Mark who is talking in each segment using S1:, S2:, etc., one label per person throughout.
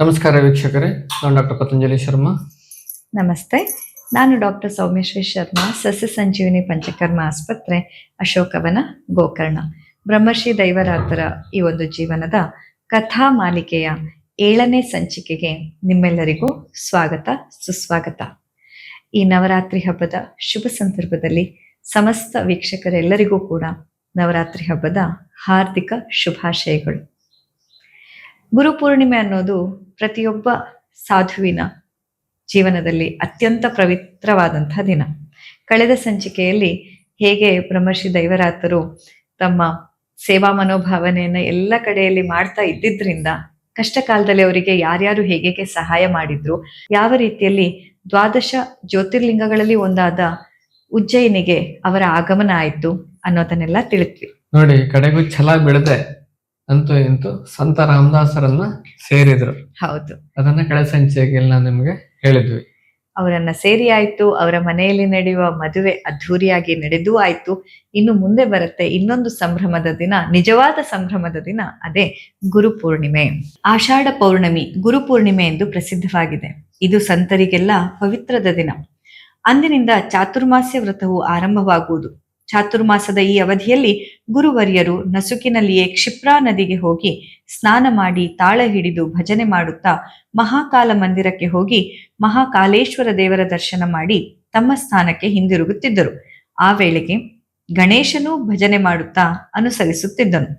S1: ನಮಸ್ಕಾರ ವೀಕ್ಷಕರೇ, ನಾನು ಡಾಕ್ಟರ್ ಪತಂಜಲಿ ಶರ್ಮಾ.
S2: ನಮಸ್ತೆ, ನಾನು ಡಾಕ್ಟರ್ ಸೌಮ್ಯಶ್ರೀ ಶರ್ಮಾ, ಸಸ್ಯ ಸಂಜೀವಿನಿ ಪಂಚಕರ್ಮ ಆಸ್ಪತ್ರೆ ಅಶೋಕವನ ಗೋಕರ್ಣ. ಬ್ರಹ್ಮರ್ಷಿ ದೈವರಾತರ ಈ ಒಂದು ಜೀವನದ ಕಥಾ ಮಾಲಿಕೆಯ ಏಳನೇ ಸಂಚಿಕೆಗೆ ನಿಮ್ಮೆಲ್ಲರಿಗೂ ಸ್ವಾಗತ, ಸುಸ್ವಾಗತ. ಈ ನವರಾತ್ರಿ ಹಬ್ಬದ ಶುಭ ಸಂದರ್ಭದಲ್ಲಿ ಸಮಸ್ತ ವೀಕ್ಷಕರೆಲ್ಲರಿಗೂ ಕೂಡ ನವರಾತ್ರಿ ಹಬ್ಬದ ಹಾರ್ದಿಕ ಶುಭಾಶಯಗಳು. ಗುರುಪೂರ್ಣಿಮೆ ಅನ್ನೋದು ಪ್ರತಿಯೊಬ್ಬ ಸಾಧುವಿನ ಜೀವನದಲ್ಲಿ ಅತ್ಯಂತ ಪವಿತ್ರವಾದಂತಹ ದಿನ. ಕಳೆದ ಸಂಚಿಕೆಯಲ್ಲಿ ಹೇಗೆ ಬ್ರಹ್ಮರ್ಷಿ ದೈವರಾತರು ತಮ್ಮ ಸೇವಾ ಮನೋಭಾವನೆಯನ್ನ ಎಲ್ಲ ಕಡೆಯಲ್ಲಿ ಮಾಡ್ತಾ ಇದ್ದಿದ್ರಿಂದ ಕಷ್ಟ ಕಾಲದಲ್ಲಿ ಅವರಿಗೆ ಯಾರ್ಯಾರು ಹೇಗೆ ಸಹಾಯ ಮಾಡಿದ್ರು, ಯಾವ ರೀತಿಯಲ್ಲಿ ದ್ವಾದಶ ಜ್ಯೋತಿರ್ಲಿಂಗಗಳಲ್ಲಿ ಒಂದಾದ ಉಜ್ಜಯಿನಿಗೆ ಅವರ ಆಗಮನ ಆಯಿತು ಅನ್ನೋದನ್ನೆಲ್ಲ ತಿಳಿದ್ವಿ.
S1: ನೋಡಿ, ಕಡೆಗೂ ಛಲ ಬಿಡದೆ ಅಂತೂ ಇಂತೂ ಸಂತ ರಾಮದಾಸರನ್ನ ಸೇರಿದ್ರು.
S2: ಹೌದು.
S1: ಅದನ್ನ ಕಳೆ ಸಂಚಿಕೆಯಲ್ಲಿ ನಿಮ್ಗೆ ಹೇಳಿದ್ವಿ.
S2: ಅವರನ್ನ ಸೇರಿ ಆಯ್ತು ಅವರ ಮನೆಯಲ್ಲಿ ನಡೆಯುವ ಮದುವೆ ಅದ್ಧೂರಿಯಾಗಿ ನಡೆದೂ ಆಯ್ತು. ಇನ್ನು ಮುಂದೆ ಬರುತ್ತೆ ಇನ್ನೊಂದು ಸಂಭ್ರಮದ ದಿನ ನಿಜವಾದ ಸಂಭ್ರಮದ ದಿನ ಅದೇ ಗುರುಪೂರ್ಣಿಮೆ ಆಷಾಢ ಪೌರ್ಣಮಿ ಗುರುಪೂರ್ಣಿಮೆ ಎಂದು ಪ್ರಸಿದ್ಧವಾಗಿದೆ. ಇದು ಸಂತರಿಗೆಲ್ಲ ಪವಿತ್ರದ ದಿನ. ಅಂದಿನಿಂದ ಚಾತುರ್ಮಾಸ್ಯ ವ್ರತವು ಆರಂಭವಾಗುವುದು. ಚಾತುರ್ಮಾಸದ ಈ ಅವಧಿಯಲ್ಲಿ ಗುರುವರ್ಯರು ನಸುಕಿನಲ್ಲಿಯೇ ಕ್ಷಿಪ್ರಾ ನದಿಗೆ ಹೋಗಿ ಸ್ನಾನ ಮಾಡಿ ತಾಳ ಹಿಡಿದು ಭಜನೆ ಮಾಡುತ್ತಾ ಮಹಾಕಾಲ ಮಂದಿರಕ್ಕೆ ಹೋಗಿ ಮಹಾಕಾಲೇಶ್ವರ ದೇವರ ದರ್ಶನ ಮಾಡಿ ತಮ್ಮ ಸ್ಥಾನಕ್ಕೆ ಹಿಂದಿರುಗುತ್ತಿದ್ದರು. ಆ ವೇಳೆಗೆ ಗಣೇಶನೂ ಭಜನೆ ಮಾಡುತ್ತಾ ಅನುಸರಿಸುತ್ತಿದ್ದನು.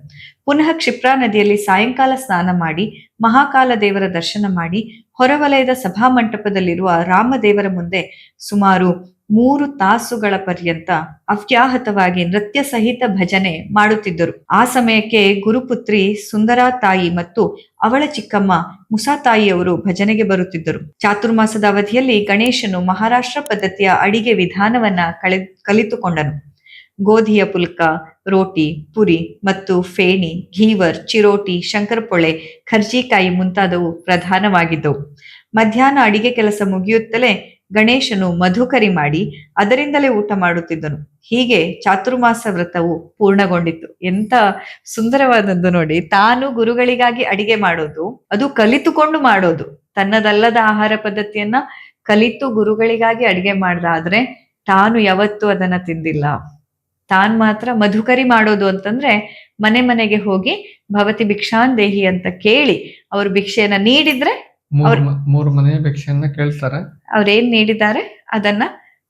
S2: ಪುನಃ ಕ್ಷಿಪ್ರಾ ನದಿಯಲ್ಲಿ ಸಾಯಂಕಾಲ ಸ್ನಾನ ಮಾಡಿ ಮಹಾಕಾಲ ದೇವರ ದರ್ಶನ ಮಾಡಿ ಹೊರವಲಯದ ಸಭಾಮಂಟಪದಲ್ಲಿರುವ ರಾಮದೇವರ ಮುಂದೆ ಸುಮಾರು ಮೂರು ತಾಸುಗಳ ಪರ್ಯಂತ ಅವ್ಯಾಹತವಾಗಿ ನೃತ್ಯ ಸಹಿತ ಭಜನೆ ಮಾಡುತ್ತಿದ್ದರು. ಆ ಸಮಯಕ್ಕೆ ಗುರುಪುತ್ರಿ ಸುಂದರಾ ತಾಯಿ ಮತ್ತು ಅವಳ ಚಿಕ್ಕಮ್ಮ ಮುಸಾ ತಾಯಿಯವರು ಭಜನೆಗೆ ಬರುತ್ತಿದ್ದರು. ಚಾತುರ್ಮಾಸದ ಅವಧಿಯಲ್ಲಿ ಗಣೇಶನು ಮಹಾರಾಷ್ಟ್ರ ಪದ್ಧತಿಯ ಅಡಿಗೆ ವಿಧಾನವನ್ನ ಕಳೆ, ಕಲಿತುಕೊಂಡನು. ಗೋಧಿಯ ಪುಲ್ಕ, ರೋಟಿ, ಪುರಿ ಮತ್ತು ಫೇಣಿ, ಘೀವರ್, ಚಿರೋಟಿ, ಶಂಕರಪೊಳೆ, ಖರ್ಜಿಕಾಯಿ ಮುಂತಾದವು ಪ್ರಧಾನವಾಗಿದ್ದವು. ಮಧ್ಯಾಹ್ನ ಅಡಿಗೆ ಕೆಲಸ ಮುಗಿಯುತ್ತಲೇ ಗಣೇಶನು ಮಧುಕರಿ ಮಾಡಿ ಅದರಿಂದಲೇ ಊಟ ಮಾಡುತ್ತಿದ್ದನು. ಹೀಗೆ ಚಾತುರ್ಮಾಸ ವ್ರತವು ಪೂರ್ಣಗೊಂಡಿತ್ತು. ಎಂತ ಸುಂದರವಾದದ್ದು ನೋಡಿ, ತಾನು ಗುರುಗಳಿಗಾಗಿ ಅಡಿಗೆ ಮಾಡೋದು, ಅದು ಕಲಿತುಕೊಂಡು ಮಾಡೋದು. ತನ್ನದಲ್ಲದ ಆಹಾರ ಪದ್ಧತಿಯನ್ನ ಕಲಿತು ಗುರುಗಳಿಗಾಗಿ ಅಡಿಗೆ ಮಾಡ್ದಾದ್ರೆ ತಾನು ಯಾವತ್ತೂ ಅದನ್ನ ತಿಂದಿಲ್ಲ. ತಾನ್ ಮಾತ್ರ ಮಧುಕರಿ ಮಾಡೋದು ಅಂತಂದ್ರೆ ಮನೆ ಮನೆಗೆ ಹೋಗಿ, ಭವತಿ ಭಿಕ್ಷಾನ್ ದೇಹಿ ಅಂತ ಕೇಳಿ, ಅವ್ರು ಭಿಕ್ಷೆಯನ್ನ ನೀಡಿದ್ರೆ
S1: ಮೂರ್ ಮನೆಯ ಭಿಕ್ಷೆಯನ್ನ ಕೇಳ್ತಾರೆ.
S2: ಅವ್ರೇನ್ ನೀಡಿದ್ದಾರೆ? ಅದನ್ನ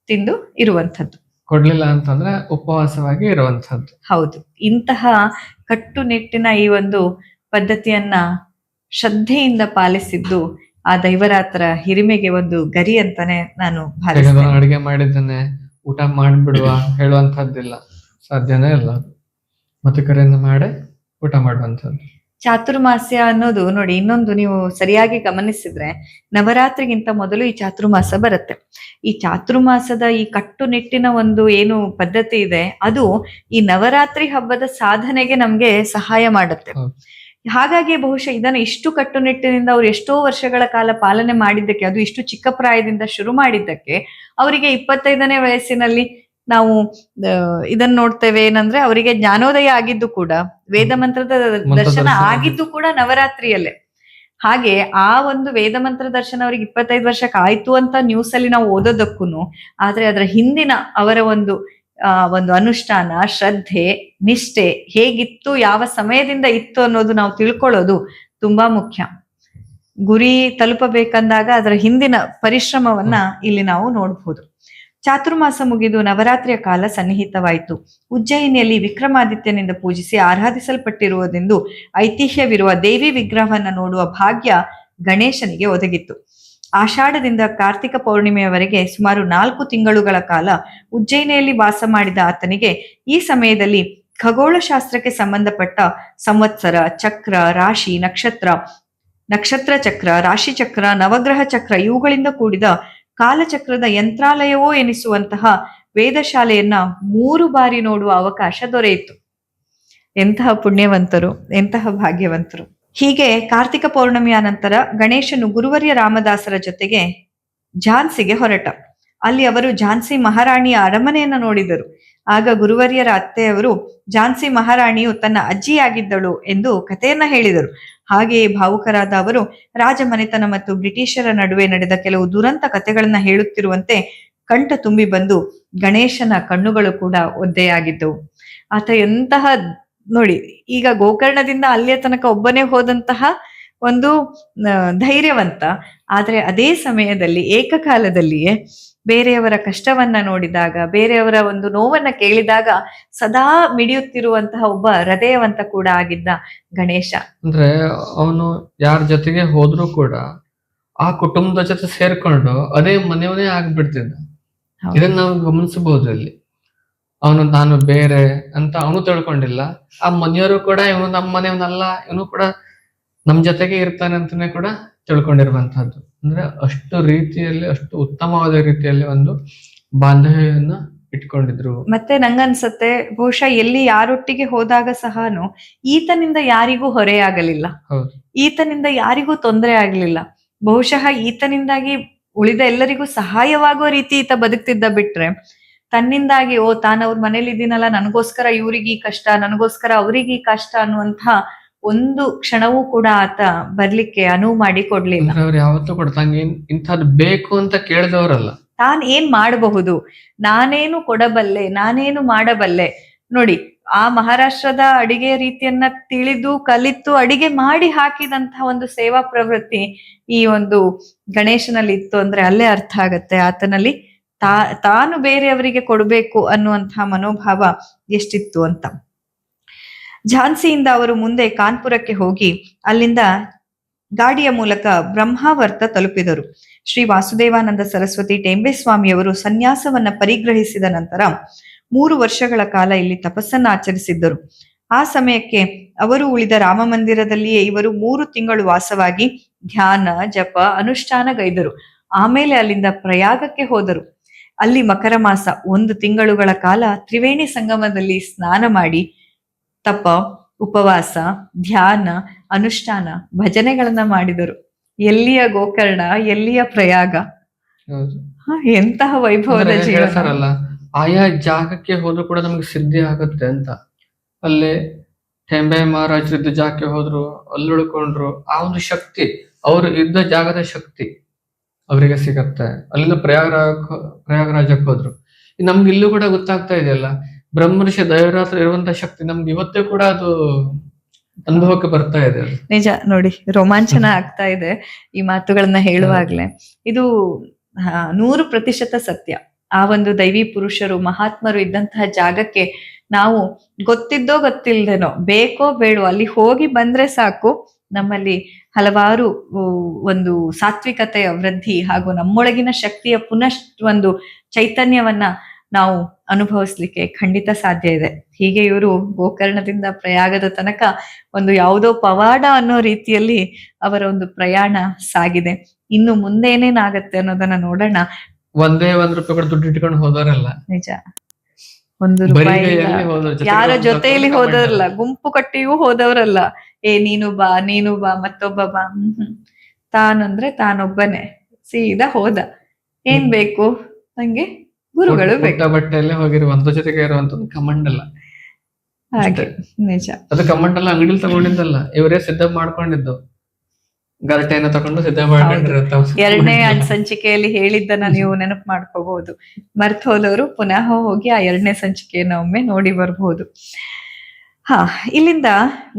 S2: ತಿಂದು ಇರುವಂತದ್ದು
S1: ಕೊಡ್ಲಿಲ್ಲ ಅಂತಂದ್ರೆ ಉಪವಾಸವಾಗಿ ಇರುವಂತದ್ದು
S2: ಹೌದು. ಇಂತಹ ಕಟ್ಟುನಿಟ್ಟಿನ ಈ ಒಂದು ಪದ್ಧತಿಯನ್ನ ಶ್ರದ್ಧೆಯಿಂದ ಪಾಲಿಸಿದ್ದು ಆ ದೈವರಾತ್ರ ಹಿರಿಮೆಗೆ ಒಂದು ಗರಿ ಅಂತಾನೆ ನಾನು
S1: ಅಡಿಗೆ ಮಾಡಿದ್ದೇನೆ ಊಟ ಮಾಡ್ಬಿಡುವ ಹೇಳುವಂತಹದ್ದಿಲ್ಲ ಸಾಧ್ಯನೇ ಇಲ್ಲ. ಮತ್ತೆ ಕರೆಯನ್ನು ಮಾಡಿ ಊಟ ಮಾಡುವಂಥದ್ದು.
S2: ಚಾತುರ್ಮಾಸ್ಯ ಅನ್ನೋದು ನೋಡಿ ಇನ್ನೊಂದು ನೀವು ಸರಿಯಾಗಿ ಗಮನಿಸಿದ್ರೆ ನವರಾತ್ರಿಗಿಂತ ಮೊದಲು ಈ ಚಾತುರ್ಮಾಸ ಬರುತ್ತೆ. ಈ ಚಾತುರ್ಮಾಸದ ಈ ಕಟ್ಟುನಿಟ್ಟಿನ ಒಂದು ಏನು ಪದ್ಧತಿ ಇದೆ ಅದು ಈ ನವರಾತ್ರಿ ಹಬ್ಬದ ಸಾಧನೆಗೆ ನಮ್ಗೆ ಸಹಾಯ ಮಾಡುತ್ತೆ. ಹಾಗಾಗಿ ಬಹುಶಃ ಇದನ್ನ ಇಷ್ಟು ಕಟ್ಟುನಿಟ್ಟಿನಿಂದ ಅವ್ರು ಎಷ್ಟೋ ವರ್ಷಗಳ ಕಾಲ ಪಾಲನೆ ಮಾಡಿದ್ದಕ್ಕೆ ಅದು ಇಷ್ಟು ಚಿಕ್ಕ ಪ್ರಾಯದಿಂದ ಶುರು ಮಾಡಿದ್ದಕ್ಕೆ ಅವರಿಗೆ ಇಪ್ಪತ್ತೈದನೇ ವಯಸ್ಸಿನಲ್ಲಿ ನಾವು ಇದನ್ನ ನೋಡ್ತೇವೆ ಏನಂದ್ರೆ ಅವರಿಗೆ ಜ್ಞಾನೋದಯ ಆಗಿದ್ದು ಕೂಡ ವೇದ ಮಂತ್ರದ ದರ್ಶನ. ಆಗಿದ್ದು. ಕೂಡ ನವರಾತ್ರಿಯಲ್ಲೇ. ಹಾಗೆ ಆ ಒಂದು ವೇದ ಮಂತ್ರ ದರ್ಶನ ಅವ್ರಿಗೆ ಇಪ್ಪತ್ತೈದು ವರ್ಷಕ್ಕೆ ಆಯ್ತು ಅಂತ ನ್ಯೂಸ್ ಅಲ್ಲಿ ನಾವು ಓದೋದಕ್ಕೂ ಆದ್ರೆ ಅದರ ಹಿಂದಿನ ಅವರ ಒಂದು ಆ ಒಂದು ಅನುಷ್ಠಾನ ಶ್ರದ್ಧೆ ನಿಷ್ಠೆ ಹೇಗಿತ್ತು ಯಾವ ಸಮಯದಿಂದ ಇತ್ತು ಅನ್ನೋದು ನಾವು ತಿಳ್ಕೊಳ್ಳೋದು ತುಂಬಾ ಮುಖ್ಯ. ಗುರಿ ತಲುಪಬೇಕಂದಾಗ ಅದರ ಹಿಂದಿನ ಪರಿಶ್ರಮವನ್ನ ಇಲ್ಲಿ ನಾವು ನೋಡಬಹುದು ಚಾತುರ್ಮಾಸ ಮುಗಿದು ನವರಾತ್ರಿಯ ಕಾಲ ಸನ್ನಿಹಿತವಾಯಿತು. ಉಜ್ಜಯಿನಿಯಲ್ಲಿ ವಿಕ್ರಮಾದಿತ್ಯನಿಂದ ಪೂಜಿಸಿ ಆರಾಧಿಸಲ್ಪಟ್ಟಿರುವುದೆಂದು ಐತಿಹ್ಯವಿರುವ ದೇವಿ ವಿಗ್ರಹವನ್ನು ನೋಡುವ ಭಾಗ್ಯ ಗಣೇಶನಿಗೆ ಒದಗಿತ್ತು. ಆಷಾಢದಿಂದ ಕಾರ್ತಿಕ ಪೌರ್ಣಿಮೆಯವರೆಗೆ ಸುಮಾರು ನಾಲ್ಕು ತಿಂಗಳುಗಳ ಕಾಲ ಉಜ್ಜಯಿನಿಯಲ್ಲಿ ವಾಸ ಮಾಡಿದ ಆತನಿಗೆ ಈ ಸಮಯದಲ್ಲಿ ಖಗೋಳಶಾಸ್ತ್ರಕ್ಕೆ ಸಂಬಂಧಪಟ್ಟ ಸಂವತ್ಸರ, ಚಕ್ರ, ರಾಶಿ, ನಕ್ಷತ್ರ ನಕ್ಷತ್ರ ಚಕ್ರ, ರಾಶಿ ಚಕ್ರ, ನವಗ್ರಹ ಚಕ್ರ ಇವುಗಳಿಂದ ಕೂಡಿದ ಕಾಲಚಕ್ರದ ಯಂತ್ರಾಲಯವೋ ಎನಿಸುವಂತಹ ವೇದಶಾಲೆಯನ್ನ ಮೂರು ಬಾರಿ ನೋಡುವ ಅವಕಾಶ ದೊರೆಯಿತು. ಎಂತಹ ಪುಣ್ಯವಂತರು, ಎಂತಹ ಭಾಗ್ಯವಂತರು. ಹೀಗೆ ಕಾರ್ತಿಕ ಪೌರ್ಣಮಿಯ ನಂತರ ಗಣೇಶನು ಗುರುವರ್ಯ ರಾಮದಾಸರ ಜೊತೆಗೆ ಝಾನ್ಸಿಗೆ ಹೊರಟ. ಅಲ್ಲಿ ಅವರು ಝಾನ್ಸಿ ಮಹಾರಾಣಿಯ ಅರಮನೆಯನ್ನು ನೋಡಿದರು. ಆಗ ಗುರುವರ್ಯರ ಅತ್ತೆಯವರು ಝಾನ್ಸಿ ಮಹಾರಾಣಿಯು ತನ್ನ ಅಜ್ಜಿಯಾಗಿದ್ದಳು ಎಂದು ಕಥೆಯನ್ನ ಹೇಳಿದರು. ಹಾಗೆಯೇ ಭಾವುಕರಾದ ಅವರು ರಾಜಮನೆತನ ಮತ್ತು ಬ್ರಿಟಿಷರ ನಡುವೆ ನಡೆದ ಕೆಲವು ದುರಂತ ಕಥೆಗಳನ್ನ ಹೇಳುತ್ತಿರುವಂತೆ ಕಂಠ ತುಂಬಿ ಬಂದು ಗಣೇಶನ ಕಣ್ಣುಗಳು ಕೂಡ ಒದ್ದೆಯಾಗಿದ್ದವು. ಆತ ಎಂತಹ, ನೋಡಿ, ಈಗ ಗೋಕರ್ಣದಿಂದ ಅಲ್ಲಿಯ ತನಕ ಒಬ್ಬನೇ ಹೋದಂತಹ ಒಂದು ಧೈರ್ಯವಂತ. ಆದರೆ ಅದೇ ಸಮಯದಲ್ಲಿ ಏಕಕಾಲದಲ್ಲಿಯೇ ಬೇರೆಯವರ ಕಷ್ಟವನ್ನ ನೋಡಿದಾಗ ಬೇರೆಯವರ ಒಂದು ನೋವನ್ನ ಕೇಳಿದಾಗ ಸದಾ ಮಿಡಿಯುತ್ತಿರುವಂತಹ ಒಬ್ಬ ಹೃದಯವಂತ ಕೂಡ ಆಗಿದ್ದ ಗಣೇಶ.
S1: ಅಂದ್ರೆ ಅವನು ಯಾರ ಜೊತೆಗೆ ಹೋದ್ರು ಕೂಡ ಆ ಕುಟುಂಬದ ಜೊತೆ ಸೇರ್ಕೊಂಡು ಅದೇ ಮನೆಯವನೇ ಆಗ್ಬಿಡ್ತಿದ್ದ. ಇದನ್ನ ನಾವು ಗಮನಿಸಬಹುದು ಇಲ್ಲಿ ಅವನು ನಾನು ಬೇರೆ ಅಂತ ಅವನು ತಿಳ್ಕೊಂಡಿಲ್ಲ. ಆ ಮನೆಯವರು ಕೂಡ ಇವನು ನಮ್ಮ ಮನೆಯವನಲ್ಲ ಇವನು ಕೂಡ ನಮ್ ಜೊತೆಗೆ ಇರ್ತಾನೆ ಅಂತಾನೆ ಕೂಡ ತಿಳ್ಕೊಂಡಿರುವಂತಹದ್ದು. ಅಂದ್ರೆ ಅಷ್ಟು ರೀತಿಯಲ್ಲಿ ಅಷ್ಟು ಉತ್ತಮವಾದ ರೀತಿಯಲ್ಲಿ ಒಂದು ಬಾಂಧವ್ಯವನ್ನ ಇಟ್ಕೊಂಡಿದ್ರು.
S2: ಮತ್ತೆ ನಂಗನ್ಸತ್ತೆ ಬಹುಶಃ ಎಲ್ಲಿ ಯಾರೊಟ್ಟಿಗೆ ಹೋದಾಗ ಸಹನು ಈತನಿಂದ ಯಾರಿಗೂ ಹೊರೆಯಾಗಲಿಲ್ಲ. ಈತನಿಂದ ಯಾರಿಗೂ ತೊಂದರೆ ಆಗ್ಲಿಲ್ಲ. ಬಹುಶಃ ಈತನಿಂದಾಗಿ ಉಳಿದ ಎಲ್ಲರಿಗೂ ಸಹಾಯವಾಗುವ ರೀತಿ ಈತ ಬದುಕ್ತಿದ್ದ ಬಿಟ್ರೆ ತನ್ನಿಂದಾಗಿ ಓ ತಾನವ್ರ ಅವ್ರ ಮನೇಲಿ ಇದ್ದೀನಲ್ಲ ನನಗೋಸ್ಕರ ಇವ್ರಿಗೆ ಈ ಕಷ್ಟ ನನಗೋಸ್ಕರ ಅವ್ರಿಗೆ ಈ ಕಷ್ಟ ಅನ್ನುವಂಥ ಒಂದು ಕ್ಷಣವೂ ಕೂಡ ಆತ ಬರ್ಲಿಕ್ಕೆ ಅನುವು ಮಾಡಿ ಕೊಡ್ಲಿಲ್ಲ
S1: ಅವ್ರು ಯಾವತ್ತೂ ಕೂಡ ಇಂಥದ್ದು ಬೇಕು ಅಂತ ಕೇಳಿದವರಲ್ಲ.
S2: ತಾನ್ ಏನ್ ಮಾಡಬಹುದು? ನಾನೇನು ಕೊಡಬಲ್ಲೆ ನಾನೇನು ಮಾಡಬಲ್ಲೆ? ನೋಡಿ ಆ ಮಹಾರಾಷ್ಟ್ರದ ಅಡಿಗೆ ರೀತಿಯನ್ನ ತಿಳಿದು ಕಲಿತು ಅಡಿಗೆ ಮಾಡಿ ಹಾಕಿದಂತಹ ಒಂದು ಸೇವಾ ಪ್ರವೃತ್ತಿ ಈ ಒಂದು ಗಣೇಶನಲ್ಲಿ ಇತ್ತು ಅಂದ್ರೆ ಅಲ್ಲೇ ಅರ್ಥ ಆಗತ್ತೆ. ಆತನಲ್ಲಿ ತಾ ತಾನು ಬೇರೆಯವರಿಗೆ ಕೊಡಬೇಕು ಅನ್ನುವಂತಹ ಮನೋಭಾವ ಎಷ್ಟಿತ್ತು ಅಂತ. ಝಾನ್ಸಿಯಿಂದ ಅವರು ಮುಂದೆ ಕಾನ್ಪುರಕ್ಕೆ ಹೋಗಿ ಅಲ್ಲಿಂದ ಗಾಡಿಯ ಮೂಲಕ ಬ್ರಹ್ಮಾವರ್ತ ತಲುಪಿದರು. ಶ್ರೀ ವಾಸುದೇವಾನಂದ ಸರಸ್ವತಿ ಟೆಂಬೆ ಸ್ವಾಮಿಯವರು ಸನ್ಯಾಸವನ್ನ ಪರಿಗ್ರಹಿಸಿದ ನಂತರ ಮೂರು ವರ್ಷಗಳ ಕಾಲ ಇಲ್ಲಿ ತಪಸ್ಸನ್ನ ಆಚರಿಸಿದ್ದರು. ಆ ಸಮಯಕ್ಕೆ ಅವರು ಉಳಿದ ರಾಮ ಮಂದಿರದಲ್ಲಿಯೇ ಇವರು ಮೂರು ತಿಂಗಳು ವಾಸವಾಗಿ ಧ್ಯಾನ, ಜಪ, ಅನುಷ್ಠಾನಗೈದರು. ಆಮೇಲೆ ಅಲ್ಲಿಂದ ಪ್ರಯಾಗಕ್ಕೆ ಹೋದರು. ಅಲ್ಲಿ ಮಕರ ಮಾಸ ಒಂದು ತಿಂಗಳುಗಳ ಕಾಲ ತ್ರಿವೇಣಿ ಸಂಗಮದಲ್ಲಿ ಸ್ನಾನ ಮಾಡಿ ತಪ ಉಪವಾಸ ಧ್ಯಾನ ಅನುಷ್ಠಾನ ಭಜನೆಗಳನ್ನ ಮಾಡಿದರು. ಎಲ್ಲಿಯ ಗೋಕರ್ಣ ಎಲ್ಲಿಯ ಪ್ರಯಾಗ? ಎಂತಹ ವೈಭವದ ಜೀವನ.
S1: ಆಯಾ ಜಾಗಕ್ಕೆ ಹೋದ್ರು ಕೂಡ ನಮ್ಗೆ ಸಿದ್ಧಿ ಆಗುತ್ತೆ ಅಂತ. ಅಲ್ಲಿ ಟೆಂಬೆ ಮಹಾರಾಜರಿದ್ದ ಜಾಗಕ್ಕೆ ಹೋದ್ರು ಅಲ್ಲುಳ್ಕೊಂಡ್ರು ಆ ಒಂದು ಶಕ್ತಿ ಅವರು ಇದ್ದ ಜಾಗದ ಶಕ್ತಿ ಅವರಿಗೆ ಸಿಗತ್ತೆ. ಅಲ್ಲಿಂದ ಪ್ರಯಾಗರಾಜ್ ಪ್ರಯಾಗರಾಜಕ್ಕೆ ಹೋದ್ರು. ನಮ್ಗೆ ಇಲ್ಲೂ ಕೂಡ ಗೊತ್ತಾಗ್ತಾ ಇದೆಯಲ್ಲ ಬ್ರಹ್ಮರ್ಷಿ ದೈವರಾತ್ರ ಇರುವಂತಹ ಶಕ್ತಿ ನಮ್ಗೆ ಇವತ್ತೇ ಕೂಡ ಅದು ಅನುಭವಕ್ಕೆ ಬರ್ತಾ ಇದೆ
S2: ನಿಜ, ನೋಡಿ, ರೋಮಾಂಚನ ಆಗ್ತಾ ಇದೆ ಈ ಮಾತುಗಳನ್ನ ಹೇಳುವಾಗ್ಲೇ. ಇದು ನೂರು ಪ್ರತಿಶತ ಸತ್ಯ. ಆ ಒಂದು ದೈವಿ ಪುರುಷರು, ಮಹಾತ್ಮರು ಇದ್ದಂತಹ ಜಾಗಕ್ಕೆ ನಾವು ಗೊತ್ತಿದ್ದೋ ಗೊತ್ತಿಲ್ಲದೇನೋ, ಬೇಕೋ ಬೇಡೋ, ಅಲ್ಲಿ ಹೋಗಿ ಬಂದ್ರೆ ಸಾಕು, ನಮ್ಮಲ್ಲಿ ಹಲವಾರು ಒಂದು ಸಾತ್ವಿಕತೆಯ ವೃದ್ಧಿ ಹಾಗೂ ನಮ್ಮೊಳಗಿನ ಶಕ್ತಿಯ ಪುನಃ ಒಂದು ಚೈತನ್ಯವನ್ನ ನಾವು ಅನುಭವಿಸ್ಲಿಕ್ಕೆ ಖಂಡಿತ ಸಾಧ್ಯ ಇದೆ. ಹೀಗೆ ಇವರು ಗೋಕರ್ಣದಿಂದ ಪ್ರಯಾಗದ ತನಕ ಒಂದು ಯಾವುದೋ ಪವಾಡ ಅನ್ನೋ ರೀತಿಯಲ್ಲಿ ಅವರ ಒಂದು ಪ್ರಯಾಣ ಸಾಗಿದೆ. ಇನ್ನು ಮುಂದೆ ಏನೇನಾಗತ್ತೆ ಅನ್ನೋದನ್ನ ನೋಡೋಣ.
S1: ಒಂದೇ ಒಂದ್ ರೂಪಾಯಿ ದುಡ್ಡು ಇಟ್ಕೊಂಡು ಹೋದವರಲ್ಲ.
S2: ನಿಜ. ಒಂದು ರೂಪಾಯಿ ಯಾರ ಜೊತೆಯಲ್ಲಿ ಹೋದವರಲ್ಲ. ಗುಂಪು ಕಟ್ಟಿಯೂ ಹೋದವರಲ್ಲ. ಏ ನೀನು ಬಾ ನೀನು ಬಾ ಮತ್ತೊಬ್ಬ ಬಾ. ಹ್ಮ್ ಹ್ಮ್. ತಾನಂದ್ರೆ ತಾನೊಬ್ಬನೇ. ಸೀದಾ ಹೋದ. ಏನ್. ಬೇಕು? ನಂಗೆ ಗುರುಗಳು
S1: ಬಟ್ಟೆಯಲ್ಲಿ
S2: ಬೇಕು.
S1: ಬಟ್ಟೆಯಲ್ಲೇ ಹೋಗಿರುವಂತ ಜೊತೆಗೆ ಇರುವಂತದ್ದು ಕಮಂಡ್ ಅಲ್ಲ.
S2: ಹಾಗೆ ನಿಜ.
S1: ಅದು ಕಮಂಡ್ ಎಲ್ಲ ಅಂಗಡಿಲಿ ತಗೊಂಡಿದ್ದಲ್ಲ. ಇವರೇ ಸಿದ್ಧ ಮಾಡ್ಕೊಂಡಿದ್ದು. ಗರಟೆಯನ್ನು ತಗೊಂಡು ಸಿದ್ಧ ಮಾಡ್ಕೊಂಡಿರತ್ತ
S2: ಎರಡನೇ ಸಂಚಿಕೆಯಲ್ಲಿ ಹೇಳಿದ್ದನ್ನ ನೀವು ನೆನಪು ಮಾಡ್ಕೋಬಹುದು. ಮರ್ತ್ ಹೋದವರು ಪುನಃ ಹೋಗಿ ಆ ಎರಡನೇ ಸಂಚಿಕೆಯನ್ನ ಒಮ್ಮೆ ನೋಡಿ ಬರಬಹುದು. ಹಾ ಇಲ್ಲಿಂದ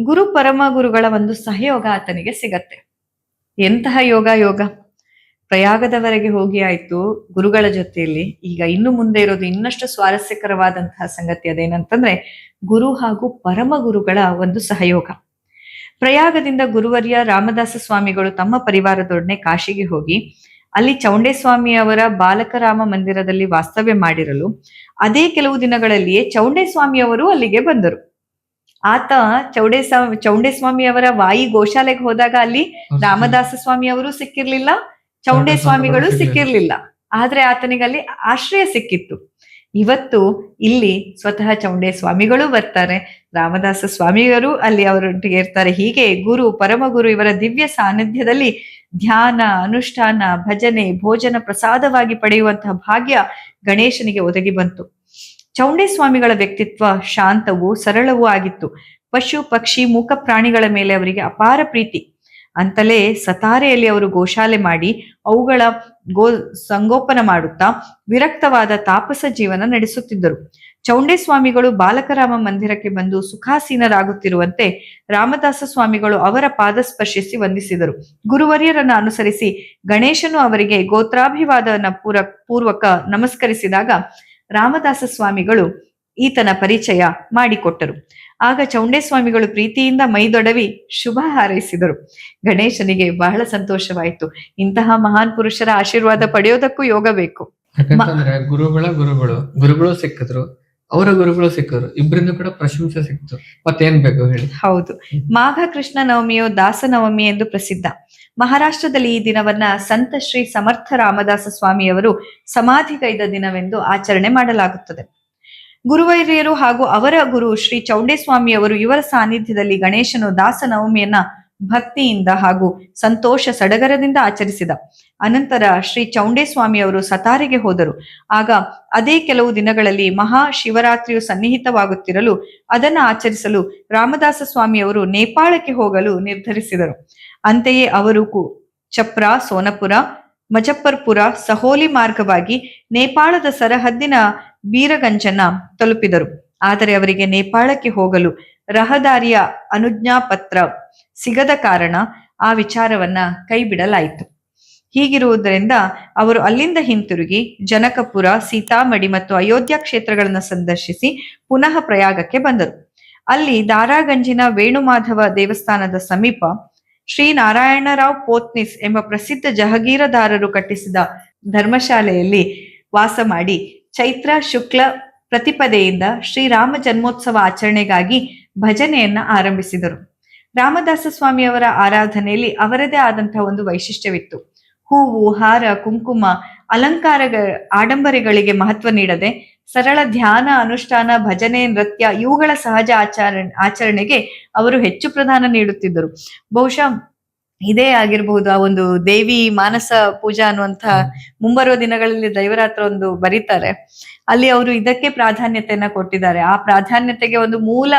S2: ಗುರು ಪರಮ ಗುರುಗಳ ಒಂದು ಸಹಯೋಗ ಆತನಿಗೆ ಸಿಗತ್ತೆ. ಎಂತಹ ಯೋಗ ಯೋಗ? ಪ್ರಯಾಗದವರೆಗೆ ಹೋಗಿ ಆಯ್ತು ಗುರುಗಳ ಜೊತೆಯಲ್ಲಿ. ಈಗ ಇನ್ನು ಮುಂದೆ ಇರೋದು ಇನ್ನಷ್ಟು ಸ್ವಾರಸ್ಯಕರವಾದಂತಹ ಸಂಗತಿ ಅದೇನಂತಂದ್ರೆ ಗುರು ಹಾಗೂ ಪರಮ ಗುರುಗಳ ಒಂದು ಸಹಯೋಗ. ಪ್ರಯಾಗದಿಂದ ಗುರುವರ್ಯ ರಾಮದಾಸ ಸ್ವಾಮಿಗಳು ತಮ್ಮ ಪರಿವಾರದೊಡನೆ ಕಾಶಿಗೆ ಹೋಗಿ ಅಲ್ಲಿ ಚೌಂಡೇಸ್ವಾಮಿ ಅವರ ಬಾಲಕರಾಮ ಮಂದಿರದಲ್ಲಿ ವಾಸ್ತವ್ಯ ಮಾಡಿರಲು ಅದೇ ಕೆಲವು ದಿನಗಳಲ್ಲಿಯೇ ಚೌಂಡೇಸ್ವಾಮಿ ಅವರು ಅಲ್ಲಿಗೆ ಬಂದರು. ಆತ ಚೌಡೇಸ್ವಾಮಿ ಚೌಂಡೇಸ್ವಾಮಿ ಅವರ ವಾಯಿ ಗೋಶಾಲೆಗೆ ಹೋದಾಗ ಅಲ್ಲಿ ರಾಮದಾಸ ಸ್ವಾಮಿ ಅವರು ಸಿಕ್ಕಿರ್ಲಿಲ್ಲ. ಚೌಂಡೆ ಸ್ವಾಮಿಗಳು ಸಿಕ್ಕಿರ್ಲಿಲ್ಲ. ಆದ್ರೆ ಆತನಿಗಲ್ಲಿ ಆಶ್ರಯ ಸಿಕ್ಕಿತ್ತು. ಇವತ್ತು ಇಲ್ಲಿ ಸ್ವತಃ ಚೌಂಡೆ ಸ್ವಾಮಿಗಳು ಬರ್ತಾರೆ. ರಾಮದಾಸ ಸ್ವಾಮಿಯವರು ಅಲ್ಲಿ ಅವರೊಟ್ಟಿಗೆ ಇರ್ತಾರೆ. ಹೀಗೆ ಗುರು ಪರಮಗುರು ಇವರ ದಿವ್ಯ ಸಾನ್ನಿಧ್ಯದಲ್ಲಿ ಧ್ಯಾನ ಅನುಷ್ಠಾನ ಭಜನೆ ಭೋಜನ ಪ್ರಸಾದವಾಗಿ ಪಡೆಯುವಂತಹ ಭಾಗ್ಯ ಗಣೇಶನಿಗೆ ಒದಗಿ ಬಂತು. ಚೌಂಡೇಸ್ವಾಮಿಗಳ ವ್ಯಕ್ತಿತ್ವ ಶಾಂತವೂ ಸರಳವೂ ಆಗಿತ್ತು. ಪಶು ಪಕ್ಷಿ ಮೂಕ ಪ್ರಾಣಿಗಳ ಮೇಲೆ ಅವರಿಗೆ ಅಪಾರ ಪ್ರೀತಿ. ಅಂತಲೇ ಸತಾರೆಯಲ್ಲಿ ಅವರು ಗೋಶಾಲೆ ಮಾಡಿ ಅವುಗಳ ಗೋ ಸಂಗೋಪನ ಮಾಡುತ್ತಾ ವಿರಕ್ತವಾದ ತಾಪಸ ಜೀವನ ನಡೆಸುತ್ತಿದ್ದರು. ಚೌಂಡೆ ಸ್ವಾಮಿಗಳು ಬಾಲಕರಾಮ ಮಂದಿರಕ್ಕೆ ಬಂದು ಸುಖಾಸೀನರಾಗುತ್ತಿರುವಂತೆ ರಾಮದಾಸ ಸ್ವಾಮಿಗಳು ಅವರ ಪಾದ ಸ್ಪರ್ಶಿಸಿ ವಂದಿಸಿದರು. ಗುರುವರ್ಯರನ್ನು ಅನುಸರಿಸಿ ಗಣೇಶನು ಅವರಿಗೆ ಗೋತ್ರಾಭಿವಾದನ ಪೂರ ಪೂರ್ವಕ ನಮಸ್ಕರಿಸಿದಾಗ ರಾಮದಾಸ ಸ್ವಾಮಿಗಳು ಈತನ ಪರಿಚಯ ಮಾಡಿಕೊಟ್ಟರು. ಆಗ ಚೌಂಡೇಸ್ವಾಮಿಗಳು ಪ್ರೀತಿಯಿಂದ ಮೈದೊಡವಿ ಶುಭ ಹಾರೈಸಿದರು. ಗಣೇಶನಿಗೆ ಬಹಳ ಸಂತೋಷವಾಯಿತು. ಇಂತಹ ಮಹಾನ್ ಪುರುಷರ ಆಶೀರ್ವಾದ ಪಡೆಯೋದಕ್ಕೂ ಯೋಗ ಬೇಕು
S1: ಯಾಕಂತಂದ್ರೆ ಗುರುಗಳ ಗುರುಗಳು ಗುರುಗಳು ಸಿಕ್ಕಿದ್ರು ಅವರ ಗುರುಗಳು ಸಿಕ್ಕರು ಇಬ್ಬರಿಂದ ಕೂಡ ಪ್ರಶಂಸೆ ಸಿಕ್ತು ಮತ್ತೇನ್ ಬೇಕು ಹೇಳಿ?
S2: ಹೌದು. ಮಾಘ ಕೃಷ್ಣ ನವಮಿಯು ದಾಸ ನವಮಿ ಎಂದು ಪ್ರಸಿದ್ಧ. ಮಹಾರಾಷ್ಟ್ರದಲ್ಲಿ ಈ ದಿನವನ್ನ ಸಂತ ಶ್ರೀ ಸಮರ್ಥ ರಾಮದಾಸ ಸ್ವಾಮಿಯವರು ಸಮಾಧಿಗೈದ ದಿನವೆಂದು ಆಚರಣೆ ಮಾಡಲಾಗುತ್ತದೆ. ಗುರುವೈರ್ಯರು ಹಾಗೂ ಅವರ ಗುರು ಶ್ರೀ ಚೌಂಡೇಸ್ವಾಮಿಯವರು ಇವರ ಸಾನ್ನಿಧ್ಯದಲ್ಲಿ ಗಣೇಶನು ದಾಸನವಮಿಯನ್ನ ಭಕ್ತಿಯಿಂದ ಹಾಗೂ ಸಂತೋಷ ಸಡಗರದಿಂದ ಆಚರಿಸಿದ. ಅನಂತರ ಶ್ರೀ ಚೌಂಡೇಸ್ವಾಮಿಯವರು ಸತಾರಿಗೆ ಹೋದರು. ಆಗ ಅದೇ ಕೆಲವು ದಿನಗಳಲ್ಲಿ ಮಹಾ ಶಿವರಾತ್ರಿಯು ಸನ್ನಿಹಿತವಾಗುತ್ತಿರಲು ಅದನ್ನು ಆಚರಿಸಲು ರಾಮದಾಸ ಸ್ವಾಮಿಯವರು ನೇಪಾಳಕ್ಕೆ ಹೋಗಲು ನಿರ್ಧರಿಸಿದರು. ಅಂತೆಯೇ ಅವರು ಚಪ್ರ, ಸೋನಪುರ, ಮಜಪ್ಪರ್ಪುರ, ಸಹೋಲಿ ಮಾರ್ಗವಾಗಿ ನೇಪಾಳದ ಸರಹದ್ದಿನ ಬೀರಗಂಜನ ತಲುಪಿದರು. ಆದರೆ ಅವರಿಗೆ ನೇಪಾಳಕ್ಕೆ ಹೋಗಲು ರಹದಾರಿಯ ಅನುಜ್ಞಾಪತ್ರ ಸಿಗದ ಕಾರಣ ಆ ವಿಚಾರವನ್ನ ಕೈಬಿಡಲಾಯಿತು. ಹೀಗಿರುವುದರಿಂದ ಅವರು ಅಲ್ಲಿಂದ ಹಿಂತಿರುಗಿ ಜನಕಪುರ, ಸೀತಾಮಡಿ ಮತ್ತು ಅಯೋಧ್ಯ ಕ್ಷೇತ್ರಗಳನ್ನು ಸಂದರ್ಶಿಸಿ ಪುನಃ ಪ್ರಯಾಗಕ್ಕೆ ಬಂದರು. ಅಲ್ಲಿ ದಾರಾಗಂಜಿನ ವೇಣುಮಾಧವ ದೇವಸ್ಥಾನದ ಸಮೀಪ ಶ್ರೀ ನಾರಾಯಣರಾವ್ ಪೋತ್ನಿಸ್ ಎಂಬ ಪ್ರಸಿದ್ಧ ಜಹಗೀರದಾರರು ಕಟ್ಟಿಸಿದ ಧರ್ಮಶಾಲೆಯಲ್ಲಿ ವಾಸ ಮಾಡಿ ಚೈತ್ರ ಶುಕ್ಲ ಪ್ರತಿಪದೆಯಿಂದ ಶ್ರೀರಾಮ ಜನ್ಮೋತ್ಸವ ಆಚರಣೆಗಾಗಿ ಭಜನೆಯನ್ನ ಆರಂಭಿಸಿದರು. ರಾಮದಾಸ ಸ್ವಾಮಿಯವರ ಆರಾಧನೆಯಲ್ಲಿ ಅವರದೇ ಆದಂತಹ ಒಂದು ವೈಶಿಷ್ಟ್ಯವಿತ್ತು. ಹೂವು, ಹಾರ, ಕುಂಕುಮ ಅಲಂಕಾರ ಆಡಂಬರೆಗಳಿಗೆ ಮಹತ್ವ ನೀಡದೆ ಸರಳ ಧ್ಯಾನ, ಅನುಷ್ಠಾನ, ಭಜನೆ, ನೃತ್ಯ ಇವುಗಳ ಸಹಜ ಆಚರಣೆ, ಆಚರಣೆಗೆ ಅವರು ಹೆಚ್ಚು ಪ್ರಧಾನ ನೀಡುತ್ತಿದ್ದರು. ಬಹುಶಃ ಇದೇ ಆಗಿರ್ಬಹುದು ಆ ಒಂದು ದೇವಿ ಮಾನಸ ಪೂಜಾ ಅನ್ನುವಂತ ಮುಂಬರುವ ದಿನಗಳಲ್ಲಿ ದೈವರಾತ್ರ ಒಂದು ಬರೀತಾರೆ. ಅಲ್ಲಿ ಅವರು ಇದಕ್ಕೆ ಪ್ರಾಧಾನ್ಯತೆಯನ್ನ ಕೊಟ್ಟಿದ್ದಾರೆ. ಆ ಪ್ರಾಧಾನ್ಯತೆಗೆ ಒಂದು ಮೂಲ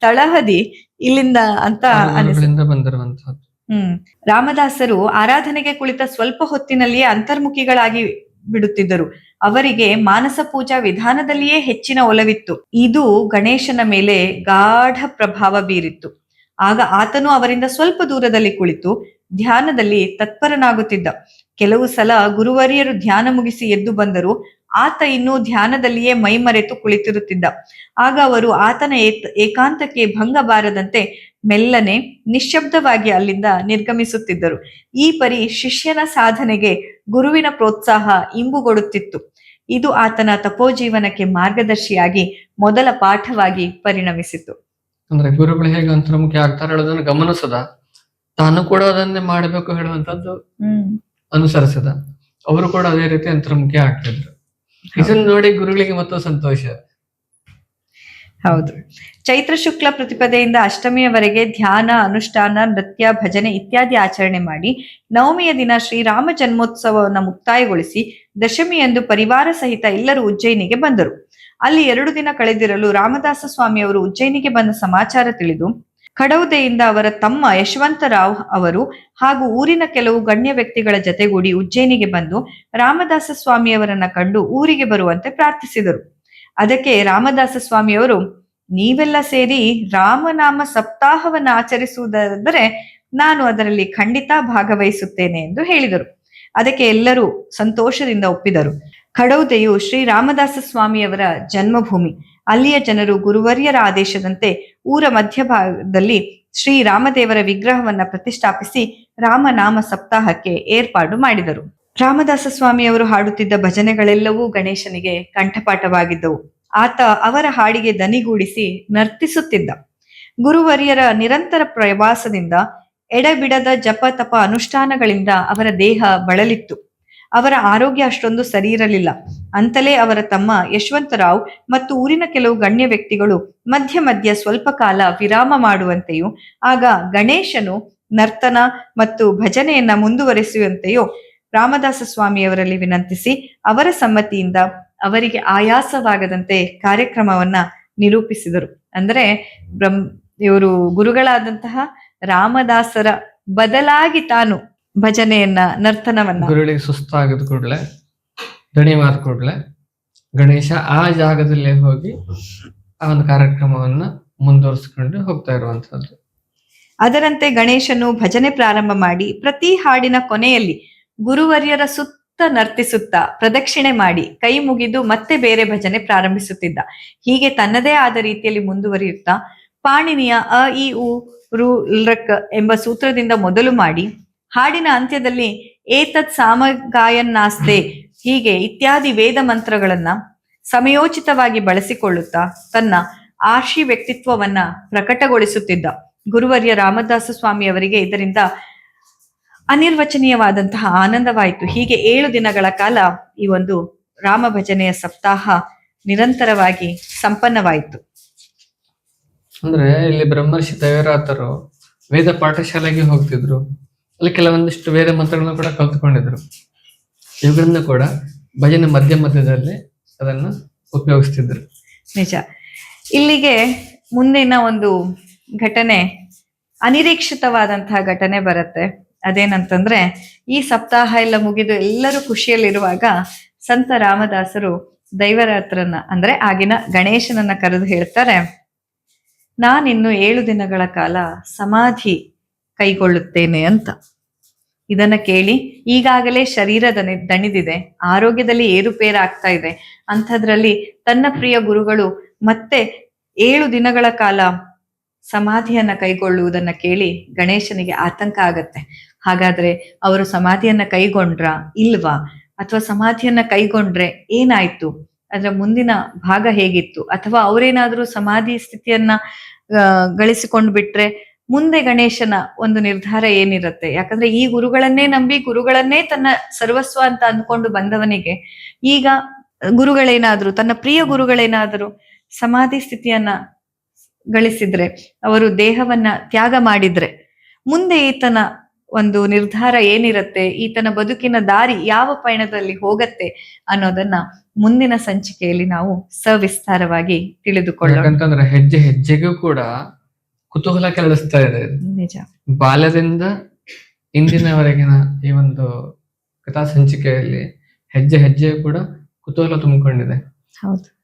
S2: ತಳಹದಿ ಇಲ್ಲಿಂದ ಅಂತ
S1: ಬಂದಿರುವಂತ ಬಂದಿರುವಂತಹದ್ದು
S2: ಹ್ಮ್. ರಾಮದಾಸರು ಆರಾಧನೆಗೆ ಕುಳಿತ ಸ್ವಲ್ಪ ಹೊತ್ತಿನಲ್ಲಿಯೇ ಅಂತರ್ಮುಖಿಗಳಾಗಿ ಬಿಡುತ್ತಿದ್ದರು. ಅವರಿಗೆ ಮಾನಸ ಪೂಜಾ ವಿಧಾನದಲ್ಲಿಯೇ ಹೆಚ್ಚಿನ ಒಲವಿತ್ತು. ಇದು ಗಣೇಶನ ಮೇಲೆ ಗಾಢ ಪ್ರಭಾವ ಬೀರಿತ್ತು. ಆಗ ಆತನು ಅವರಿಂದ ಸ್ವಲ್ಪ ದೂರದಲ್ಲಿ ಕುಳಿತು ಧ್ಯಾನದಲ್ಲಿ ತತ್ಪರನಾಗುತ್ತಿದ್ದ. ಕೆಲವು ಸಲ ಗುರುವರಿಯರು ಧ್ಯಾನ ಮುಗಿಸಿ ಎದ್ದು ಬಂದರು ಆತ ಇನ್ನೂ ಧ್ಯಾನದಲ್ಲಿಯೇ ಮೈಮರೆತು ಕುಳಿತಿರುತ್ತಿದ್ದ. ಆಗ ಅವರು ಆತನ ಏಕಾಂತಕ್ಕೆ ಭಂಗ ಬಾರದಂತೆ ಮೆಲ್ಲನೆ ನಿಶ್ಶಬ್ದವಾಗಿ ಅಲ್ಲಿಂದ ನಿರ್ಗಮಿಸುತ್ತಿದ್ದರು. ಈ ಪರಿ ಶಿಷ್ಯನ ಸಾಧನೆಗೆ ಗುರುವಿನ ಪ್ರೋತ್ಸಾಹ ಇಂಬುಗೊಡುತ್ತಿತ್ತು. ಇದು ಆತನ ತಪೋಜೀವನಕ್ಕೆ ಮಾರ್ಗದರ್ಶಿಯಾಗಿ ಮೊದಲ ಪಾಠವಾಗಿ ಪರಿಣಮಿಸಿತು.
S1: ಅಂದ್ರೆ ಗುರುಗಳು ಹೇಗೆ ಅಂತರ್ಮುಖಿ ಆಗ್ತಾರೆ ಹೇಳೋದನ್ನ ಗಮನಿಸದ. ತಾನು ಕೂಡ ಅದನ್ನೇ ಮಾಡಬೇಕು ಹೇಳುವಂತದ್ದು ಅನುಸರಿಸದ. ಅವರು ಕೂಡ ಅದೇ ರೀತಿ ಅಂತರ್ಮುಖಿ ಆಗ್ತಿದ್ರು. ಇದನ್ನ ನೋಡಿ ಗುರುಗಳಿಗೆ ಮತ್ತು ಸಂತೋಷ.
S2: ಹೌದು. ಚೈತ್ರ ಶುಕ್ಲ ಪ್ರತಿಪದೆಯಿಂದ ಅಷ್ಟಮಿಯವರೆಗೆ ಧ್ಯಾನ ಅನುಷ್ಠಾನ ನೃತ್ಯ ಭಜನೆ ಇತ್ಯಾದಿ ಆಚರಣೆ ಮಾಡಿ ನವಮಿಯ ದಿನ ಶ್ರೀರಾಮ ಜನ್ಮೋತ್ಸವವನ್ನು ಮುಕ್ತಾಯಗೊಳಿಸಿ ದಶಮಿಯಂದು ಪರಿವಾರ ಸಹಿತ ಎಲ್ಲರೂ ಉಜ್ಜಯಿನಿಗೆ ಬಂದರು. ಅಲ್ಲಿ ಎರಡು ದಿನ ಕಳೆದಿರಲು ರಾಮದಾಸ ಸ್ವಾಮಿಯವರು ಉಜ್ಜಯಿನಿಗೆ ಬಂದ ಸಮಾಚಾರ ತಿಳಿದು, ಕಡೌದೆಯಿಂದ ಅವರ ತಮ್ಮ ಯಶವಂತರಾವ್ ಅವರು ಹಾಗೂ ಊರಿನ ಕೆಲವು ಗಣ್ಯ ವ್ಯಕ್ತಿಗಳ ಜತೆಗೂಡಿ ಉಜ್ಜಯಿನಿಗೆ ಬಂದು ರಾಮದಾಸ ಸ್ವಾಮಿಯವರನ್ನ ಕಂಡು ಊರಿಗೆ ಬರುವಂತೆ ಪ್ರಾರ್ಥಿಸಿದರು. ಅದಕ್ಕೆ ರಾಮದಾಸ ಸ್ವಾಮಿಯವರು, ನೀವೆಲ್ಲ ಸೇರಿ ರಾಮನಾಮ ಸಪ್ತಾಹವನ್ನು ಆಚರಿಸುವುದಾದರೆ ನಾನು ಅದರಲ್ಲಿ ಖಂಡಿತ ಭಾಗವಹಿಸುತ್ತೇನೆ ಎಂದು ಹೇಳಿದರು. ಅದಕ್ಕೆ ಎಲ್ಲರೂ ಸಂತೋಷದಿಂದ ಒಪ್ಪಿದರು. ಖಡೌದೆಯು ಶ್ರೀರಾಮದಾಸ ಸ್ವಾಮಿಯವರ ಜನ್ಮಭೂಮಿ. ಅಲ್ಲಿಯ ಜನರು ಗುರುವರ್ಯರ ಆದೇಶದಂತೆ ಊರ ಮಧ್ಯಭಾಗದಲ್ಲಿ ಶ್ರೀ ರಾಮದೇವರ ವಿಗ್ರಹವನ್ನ ಪ್ರತಿಷ್ಠಾಪಿಸಿ ರಾಮನಾಮ ಸಪ್ತಾಹಕ್ಕೆ ಏರ್ಪಾಡು ಮಾಡಿದರು. ರಾಮದಾಸ ಸ್ವಾಮಿಯವರು ಹಾಡುತ್ತಿದ್ದ ಭಜನೆಗಳೆಲ್ಲವೂ ಗಣೇಶನಿಗೆ ಕಂಠಪಾಠವಾಗಿದ್ದವು. ಆತ ಅವರ ಹಾಡಿಗೆ ದನಿಗೂಡಿಸಿ ನರ್ತಿಸುತ್ತಿದ್ದ. ಗುರುವರ್ಯರ ನಿರಂತರ ಪ್ರವಾಸದಿಂದ ಎಡಬಿಡದ ಜಪ ತಪ ಅನುಷ್ಠಾನಗಳಿಂದ ಅವರ ದೇಹ ಬಳಲಿತ್ತು. ಅವರ ಆರೋಗ್ಯ ಅಷ್ಟೊಂದು ಸರಿ ಇರಲಿಲ್ಲ. ಅಂತಲೇ ಅವರ ತಮ್ಮ ಯಶವಂತರಾವ್ ಮತ್ತು ಊರಿನ ಕೆಲವು ಗಣ್ಯ ವ್ಯಕ್ತಿಗಳು ಮಧ್ಯ ಮಧ್ಯ ಸ್ವಲ್ಪ ಕಾಲ ವಿರಾಮ ಮಾಡುವಂತೆಯೂ, ಆಗ ಗಣೇಶನು ನರ್ತನ ಮತ್ತು ಭಜನೆಯನ್ನ ಮುಂದುವರೆಸುವಂತೆಯೋ ರಾಮದಾಸ ಸ್ವಾಮಿಯವರಲ್ಲಿ ವಿನಂತಿಸಿ ಅವರ ಸಮ್ಮತಿಯಿಂದ ಅವರಿಗೆ ಆಯಾಸವಾಗದಂತೆ ಕಾರ್ಯಕ್ರಮವನ್ನ ನಿರೂಪಿಸಿದರು. ಅಂದ್ರೆ ಬ್ರಹ್ಮ, ಇವರು ಗುರುಗಳಾದಂತಹ ರಾಮದಾಸರ ಬದಲಾಗಿ ತಾನು ಭಜನೆಯನ್ನ ನರ್ತನವನ್ನ.
S1: ಗುರುಳಿಗೆ ಸುಸ್ತಾಗದ ಕೂಡಲೇ ದಣಿವಾದ ಕೂಡಲೇ ಗಣೇಶ ಆ ಜಾಗದಲ್ಲೇ ಹೋಗಿ ಆ ಒಂದು ಕಾರ್ಯಕ್ರಮವನ್ನ ಮುಂದುವರಿಸಿಕೊಂಡು ಹೋಗ್ತಾ ಇರುವಂತಹದ್ದು
S2: ಅದರಂತೆ ಗಣೇಶನು ಭಜನೆ ಪ್ರಾರಂಭ ಮಾಡಿ ಪ್ರತಿ ಹಾಡಿನ ಕೊನೆಯಲ್ಲಿ ಗುರುವರ್ಯರ ಸುತ್ತ ನರ್ತಿಸುತ್ತಾ ಪ್ರದಕ್ಷಿಣೆ ಮಾಡಿ ಕೈ ಮುಗಿದು ಮತ್ತೆ ಬೇರೆ ಭಜನೆ ಪ್ರಾರಂಭಿಸುತ್ತಿದ್ದ. ಹೀಗೆ ತನ್ನದೇ ಆದ ರೀತಿಯಲ್ಲಿ ಮುಂದುವರಿಯುತ್ತಾ ಪಾಣಿನಿಯ ಅ ಇ ಉ ರು ಲ್ರಕ್ ಎಂಬ ಸೂತ್ರದಿಂದ ಮೊದಲು ಮಾಡಿ ಹಾಡಿನ ಅಂತ್ಯದಲ್ಲಿ ಏತತ್ ಸಾಮಗಾಯನ್ನಾಸ್ತೆ ಹೀಗೆ ಇತ್ಯಾದಿ ವೇದ ಮಂತ್ರಗಳನ್ನ ಸಮಯೋಚಿತವಾಗಿ ಬಳಸಿಕೊಳ್ಳುತ್ತಾ ತನ್ನ ಆಶಿ ವ್ಯಕ್ತಿತ್ವವನ್ನ ಪ್ರಕಟಗೊಳಿಸುತ್ತಿದ್ದ ಗುರುವರ್ಯ ರಾಮದಾಸ ಸ್ವಾಮಿ ಅವರಿಗೆ ಇದರಿಂದ ಅನಿರ್ವಚನೀಯವಾದಂತಹ ಆನಂದವಾಯಿತು. ಹೀಗೆ ಏಳು ದಿನಗಳ ಕಾಲ ಈ ಒಂದು ರಾಮ ಭಜನೆಯ ಸಪ್ತಾಹ ನಿರಂತರವಾಗಿ ಸಂಪನ್ನವಾಯಿತು.
S1: ಅಂದ್ರೆ ಇಲ್ಲಿ ಬ್ರಹ್ಮರ್ಷಿ ದೇವರಾತರು ವೇದ ಪಾಠಶಾಲೆಗೆ ಹೋಗ್ತಿದ್ರು. ಅಲ್ಲಿ ಕೆಲವೊಂದಿಷ್ಟು ಬೇರೆ ಮಂತ್ರಗಳನ್ನು ಕೂಡ ಕಲ್ತುಕೊಂಡಿದ್ರು ಇವುಗಳನ್ನು ಕೂಡ ಭಜನೆ ಮಧ್ಯ ಮಧ್ಯದಲ್ಲಿ ಅದನ್ನು ಉಪಯೋಗಿಸ್ತಿದ್ರು
S2: ನಿಜ. ಇಲ್ಲಿಗೆ ಮುಂದಿನ ಒಂದು ಘಟನೆ, ಅನಿರೀಕ್ಷಿತವಾದಂತಹ ಘಟನೆ ಬರುತ್ತೆ. ಅದೇನಂತಂದ್ರೆ, ಈ ಸಪ್ತಾಹ ಎಲ್ಲ ಮುಗಿದು ಎಲ್ಲರೂ ಖುಷಿಯಲ್ಲಿರುವಾಗ ಸಂತ ರಾಮದಾಸರು ದೈವರಾತ್ರನ್ನ, ಅಂದ್ರೆ ಆಗಿನ ಗಣೇಶನನ್ನ ಕರೆದು ಹೇಳ್ತಾರೆ, ನಾನಿನ್ನು ಏಳು ದಿನಗಳ ಕಾಲ ಸಮಾಧಿ ಕೈಗೊಳ್ಳುತ್ತೇನೆ ಅಂತ. ಇದನ್ನ ಕೇಳಿ ಈಗಾಗಲೇ ಶರೀರ ದಣಿ ದಣಿದಿದೆ, ಆರೋಗ್ಯದಲ್ಲಿ ಏರುಪೇರಾಗ್ತಾ ಇದೆ. ಅಂಥದ್ರಲ್ಲಿ ತನ್ನ ಪ್ರಿಯ ಗುರುಗಳು ಮತ್ತೆ ಏಳು ದಿನಗಳ ಕಾಲ ಸಮಾಧಿಯನ್ನ ಕೈಗೊಳ್ಳುವುದನ್ನ ಕೇಳಿ ಗಣೇಶನಿಗೆ ಆತಂಕ ಆಗತ್ತೆ. ಹಾಗಾದ್ರೆ ಅವರು ಸಮಾಧಿಯನ್ನ ಕೈಗೊಂಡ್ರ ಇಲ್ವಾ? ಅಥವಾ ಸಮಾಧಿಯನ್ನ ಕೈಗೊಂಡ್ರೆ ಏನಾಯ್ತು? ಅದರ ಮುಂದಿನ ಭಾಗ ಹೇಗಿತ್ತು? ಅಥವಾ ಅವರೇನಾದ್ರೂ ಸಮಾಧಿ ಸ್ಥಿತಿಯನ್ನ ಗಳಿಸಿಕೊಂಡು ಬಿಟ್ರೆ ಮುಂದೆ ಗಣೇಶನ ಒಂದು ನಿರ್ಧಾರ ಏನಿರುತ್ತೆ? ಯಾಕಂದ್ರೆ ಈ ಗುರುಗಳನ್ನೇ ನಂಬಿ ಗುರುಗಳನ್ನೇ ತನ್ನ ಸರ್ವಸ್ವ ಅಂತ ಅಂದ್ಕೊಂಡು ಬಂದವನಿಗೆ ಈಗ ಗುರುಗಳೇನಾದ್ರು, ತನ್ನ ಪ್ರಿಯ ಗುರುಗಳೇನಾದರೂ ಸಮಾಧಿ ಸ್ಥಿತಿಯನ್ನ ಗಳಿಸಿದ್ರೆ, ಅವರು ದೇಹವನ್ನ ತ್ಯಾಗ ಮಾಡಿದ್ರೆ, ಮುಂದೆ ಈತನ ಒಂದು ನಿರ್ಧಾರ ಏನಿರುತ್ತೆ? ಈತನ ಬದುಕಿನ ದಾರಿ ಯಾವ ಪಯಣದಲ್ಲಿ ಹೋಗತ್ತೆ ಅನ್ನೋದನ್ನ ಮುಂದಿನ ಸಂಚಿಕೆಯಲ್ಲಿ ನಾವು ಸವಿಸ್ತಾರವಾಗಿ ತಿಳಿದುಕೊಳ್ಳೋಣ.
S1: ಹೆಜ್ಜೆ ಹೆಜ್ಜೆಗೂ ಕೂಡ ಕುತೂಹಲ ಕೆರಳಿಸ್ತಾ ಇದೆ.
S2: ನಿಜ.
S1: ಬಾಲ್ಯದಿಂದ ಇಂದಿನವರೆಗಿನ ಈ ಒಂದು ಕಥಾ ಸಂಚಿಕೆಯಲ್ಲಿ ಹೆಜ್ಜೆ ಹೆಜ್ಜೆ ಕೂಡ ಕುತೂಹಲ ತುಂಬಿಕೊಂಡಿದೆ.
S2: ಹೌದು.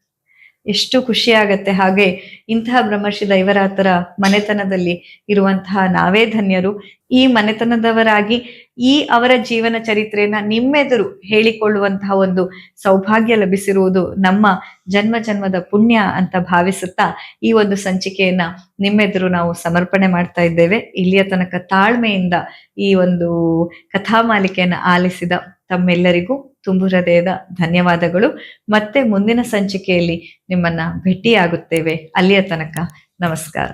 S2: ಎಷ್ಟು ಖುಷಿ ಆಗತ್ತೆ. ಹಾಗೆ ಇಂತಹ ಬ್ರಹ್ಮರ್ಷಿ ದೈವರಾತರ ಮನೆತನದಲ್ಲಿ ಇರುವಂತಹ ನಾವೇ ಧನ್ಯರು. ಈ ಮನೆತನದವರಾಗಿ ಈ ಅವರ ಜೀವನ ಚರಿತ್ರೆಯನ್ನ ನಿಮ್ಮೆದುರು ಹೇಳಿಕೊಳ್ಳುವಂತಹ ಒಂದು ಸೌಭಾಗ್ಯ ಲಭಿಸಿರುವುದು ನಮ್ಮ ಜನ್ಮ ಜನ್ಮದ ಪುಣ್ಯ ಅಂತ ಭಾವಿಸುತ್ತಾ ಈ ಒಂದು ಸಂಚಿಕೆಯನ್ನ ನಿಮ್ಮೆದುರು ನಾವು ಸಮರ್ಪಣೆ ಮಾಡ್ತಾ ಇದ್ದೇವೆ. ಇಲ್ಲಿಯ ತನಕ ತಾಳ್ಮೆಯಿಂದ ಈ ಒಂದು ಕಥಾಮಾಲಿಕೆಯನ್ನ ಆಲಿಸಿದ ತಮ್ಮೆಲ್ಲರಿಗೂ ತುಂಬು ಹೃದಯದ ಧನ್ಯವಾದಗಳು. ಮತ್ತೆ ಮುಂದಿನ ಸಂಚಿಕೆಯಲ್ಲಿ ನಿಮ್ಮನ್ನ ಭೇಟಿಯಾಗುತ್ತೇವೆ. ಅಲ್ಲಿಯ ತನಕ ನಮಸ್ಕಾರ.